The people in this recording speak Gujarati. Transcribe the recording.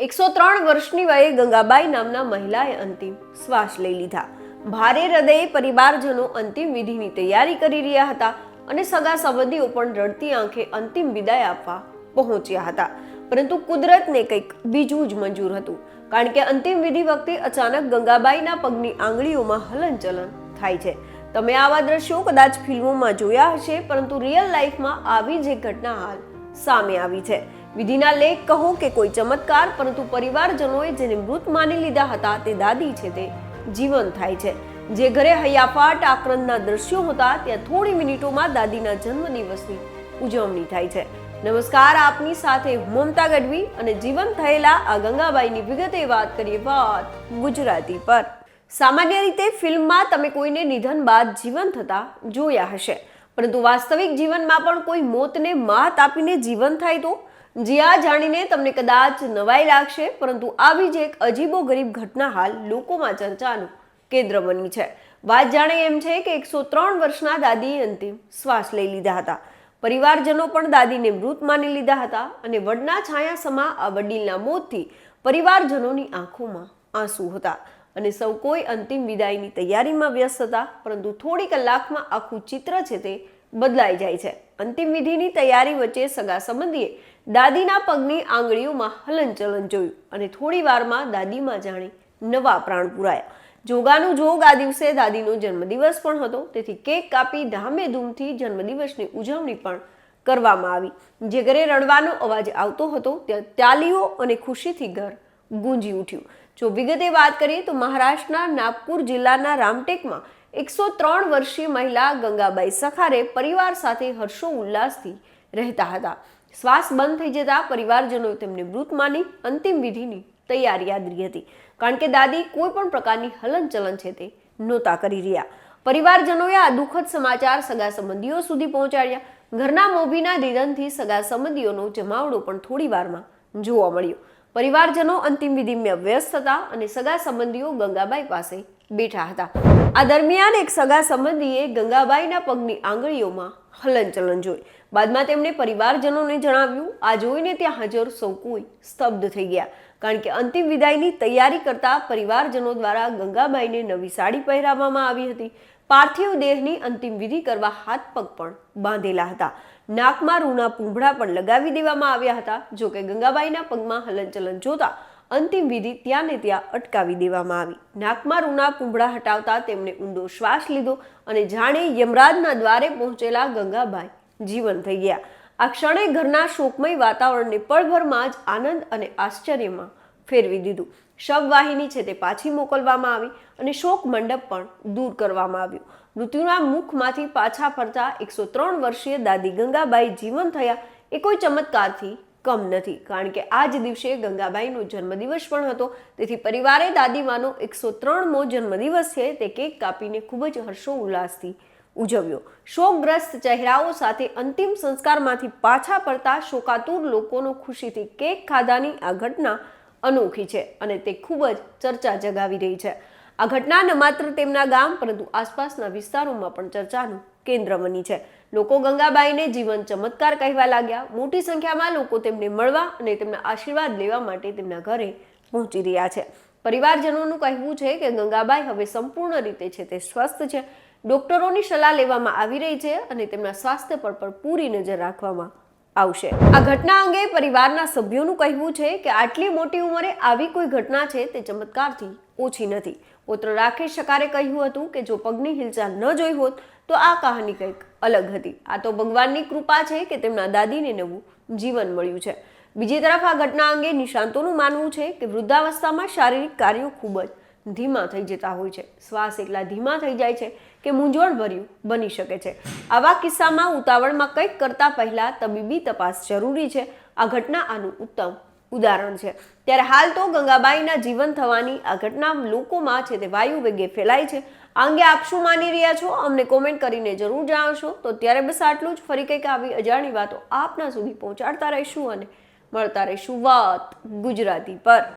એકસો ત્રણ વર્ષની વયે ગંગાબાઈ નામના મહિલાએ અંતિમ શ્વાસ લઈ લીધા. ભારે હૃદયે પરિવારજનો અંતિમ વિધિની તૈયારી કરી રહ્યા હતા અને સગા સંબંધીઓ પણ રડતી આંખે અંતિમ વિદાય આપવા પહોંચ્યા હતા. પરંતુ કુદરતને કંઈક બીજું જ મંજૂર હતું. કારણ કે અંતિમ વિધિ વખતે અચાનક ગંગાબાઈના પગની આંગળીઓમાં હલનચલન થાય છે. તમે આવા દ્રશ્યો કદાચ ફિલ્મોમાં જોયા હશે, પરંતુ રિયલ લાઈફમાં આવી જ ઘટના હાલ સામે આવી છે. વિધિના લેખ કહો કે કોઈ ચમત્કાર, પરંતુ પરિવારજનોએ જેને મૃત માની લીધા હતા તે દાદી છે તે. જીવન થાય છે. જે ઘરે હૈયાફાટ આક્રંદના દ્રશ્યો હતા, ત્યાં થોડી મિનિટોમાં દાદીના જન્મ દિવસની ઉજવણી થાય છે. નમસ્કાર, આપની સાથે મમતા ગઢવી અને જીવન થયેલા આ ગંગાબાઈની વિગતે વાત કરીએ વાત ગુજરાતી પર. સામાન્ય રીતે ફિલ્મમાં તમે કોઈને નિધન બાદ જીવન થતા જોયા હશે. પરંતુ વાસ્તવિક જીવનમાં પણ કોઈ મોતને માત આપીને જીવન થાય તો જે આ જાણીને તમને કદાચ નવાઈ લાગશે, પરંતુ આવી જ એક અજીબો ગરીબ ઘટના હાલ લોકોમાં ચર્ચાનું કેન્દ્ર બની છે. વાત જાણે એમ છે કે એકસો ત્રણ વર્ષના દાદીએ અંતિમ શ્વાસ લઈ લીધા હતા. પરિવારજનો પણ દાદીને મૃત માની લીધા હતા અને વડના છાયા સમા આ વડીલના મોતથી પરિવારજનોની આંખોમાં આંસુ હતા. અને સૌ કોઈ અંતિમ વિદાયની તૈયારીમાં વ્યસ્ત હતા, પરંતુ થોડી કલાકમાં આખું ચિત્ર છે તે બદલાઈ જાય છે. અંતિમ વિધિની તૈયારી વચ્ચે સગા સંબંધીએ દાદીના પગની આંગળીઓમાં હલનચલન જોયું અને થોડી વારમાં દાદીમાં જાણે નવા પ્રાણ પુરાયા. જોગાનું જોગ આ દિવસે દાદીનો જન્મદિવસ પણ હતો, તેથી કેક કાપી ધામે ધૂમથી જન્મદિવસની ઉજવણી પણ કરવામાં આવી. જે ઘરે રડવાનો અવાજ આવતો હતો, ત્યાં તાલીઓ અને ખુશીથી ઘર ગુંજી ઉઠ્યું. જો વિગતે વાત કરીએ તો મહારાષ્ટ્રના નાગપુર જિલ્લાના રામટેકમાં એકસો ત્રણ વર્ષીય મહિલા ગંગાબાઈ સખારે પરિવાર સાથે હર્ષો ઉલ્લાસથી રહેતા હતા. શ્વાસ બંધ થઈ જતા પરિવારજનોએ તેમને મૃત માની અંતિમ વિધિની તૈયારી આદરી હતી. કારણ કે દાદી કોઈ પણ પ્રકારની હલનચલન છે તે નહોતા કરી રહ્યા. પરિવારજનોએ આ દુઃખદ સમાચાર સગા સંબંધીઓ સુધી પહોંચાડ્યા. ઘરના મોભીના નિધનથી સગા સંબંધીઓનો જમાવડો પણ થોડી વારમાં જોવા મળ્યો. પરિવારજનો અંતિમ વિધિમાં વ્યસ્ત હતા અને સગા સંબંધીઓ ગંગાબાઈ પાસે બેઠા હતા. આ દરમિયાન એક સગા સંબંધીએ ગંગાબાઈના પગની આંગળીઓમાં હલનચલન જોઈ બાદમાં તેમણે પરિવારજનોને જણાવ્યું, આ જોઈને ત્યાં હાજર સૌ કોઈ સ્તબ્ધ થઈ ગયા. કારણ કે અંતિમ વિદાયની તૈયારી કરતા પરિવારજનો દ્વારા ગંગાબાઈને નવી સાડી પહેરાવવામાં આવી હતી. પાર્થિવ દેહની અંતિમ વિધિ કરવા હાથ પગ પણ બાંધેલા હતા. નાકમાં રૂના પૂંભળા પણ લગાવી દેવામાં આવ્યા હતા. જોકે ગંગાબાઈના પગમાં હલનચલન જોતા અંતિમ વિધિ ત્યાં ને ત્યાં અટકાવી દેવામાં આવી. નાકમાં રૂના પૂંભળા હટાવતા તેમણે ઊંડો શ્વાસ લીધો અને જાણે યમરાજના દ્વારે પહોંચેલા ગંગાબાઈ જીવન થઈ ગયા. આ ક્ષણે ઘરના શોકમય વાતાવરણને પળભરમાં જ આનંદ અને આશ્ચર્યમાં ફેરવી દીધું. શબવાહિની છે તે પાછી મોકલવામાં આવી અને શોક મંડપ પણ દૂર કરવામાં આવ્યું. મૃત્યુના મુખમાંથી પાછા ફરતા એકસો ત્રણ વર્ષીય દાદી ગંગાબાઈ જીવન થયા એ કોઈ ચમત્કારથી કમ નથી. કારણ કે આ જ દિવસે ગંગાબાઈનો જન્મદિવસ પણ હતો. તેથી પરિવારે દાદીમાનો એકસો ત્રણમો જન્મદિવસ છે તે કેક કાપીને ખૂબ જ હર્ષો ઉલ્લાસથી ઉજવ્યો. શોકગ્રસ્ત ચહેરાઓ સાથે અંતિમ સંસ્કારમાંથી પાછા પડતા શોકાતુર લોકોનો ખુશીથી કેક ખાધાની આ ઘટના અનોખી છે અને તે ખૂબ જ ચર્ચા જગાવી રહી છે. આ ઘટના ન માત્ર તેમના ગામ, પરંતુ આસપાસના વિસ્તારોમાં પણ ચર્ચાનું કેન્દ્ર બની છે. લોકો ગંગાબાઈને જીવન ચમત્કાર કહેવા લાગ્યા. મોટી સંખ્યામાં લોકો તેમને મળવા અને તેમના આશીર્વાદ લેવા માટે તેમના ઘરે પહોંચી રહ્યા છે. પરિવારજનોનું કહેવું છે કે ગંગાબાઈ હવે સંપૂર્ણ રીતે છે તે સ્વસ્થ છે ડોક્ટરોની સલાહ લેવામાં આવી રહી છે અને તેમના સ્વાસ્થ્ય પર પણ પૂરી નજર રાખવામાં આવશે. આ ઘટના અંગે પરિવારના સભ્યોનું કહેવું છે કે આટલી મોટી ઉંમરે આવી કોઈ ઘટના છે તે ચમત્કારથી ઓછી નથી. પુત્ર રાકેશ શકારે કહ્યું હતું કે જો પગની હિલચાલ ન જોઈ હોત તો આ કહાની કંઈક અલગ હતી. આ તો ભગવાનની કૃપા છે કે તેમના દાદીને નવું જીવન મળ્યું છે. બીજી તરફ આ ઘટના અંગે નિષ્ણાંતોનું માનવું છે કે વૃદ્ધાવસ્થામાં શારીરિક કાર્યો ખૂબ જ ધીમા થઈ જતા હોય છે. શ્વાસ એટલા ધીમા થઈ જાય છે. કે મૂંઝવણભર્યું બની શકે છે. આવા કિસ્સામાં ઉતાવળમાં કંઈક કરતા પહેલા તબીબી તપાસ જરૂરી છે. આ ઘટના આનું ઉત્તમ ઉદાહરણ છે. ત્યારે હાલ તો ગંગાબાઈના જીવન થવાની આ ઘટના લોકોમાં છે તે વાયુ વેગે ફેલાય છે. આ અંગે આપ શું માની રહ્યા છો? અમને કોમેન્ટ કરીને જરૂર જણાવશો. તો ત્યારે બસ આટલું જ. ફરી કંઈક આવી અજાણી વાતો આપના સુધી પહોંચાડતા રહીશું અને મળતા રહીશું વાત ગુજરાતી પર.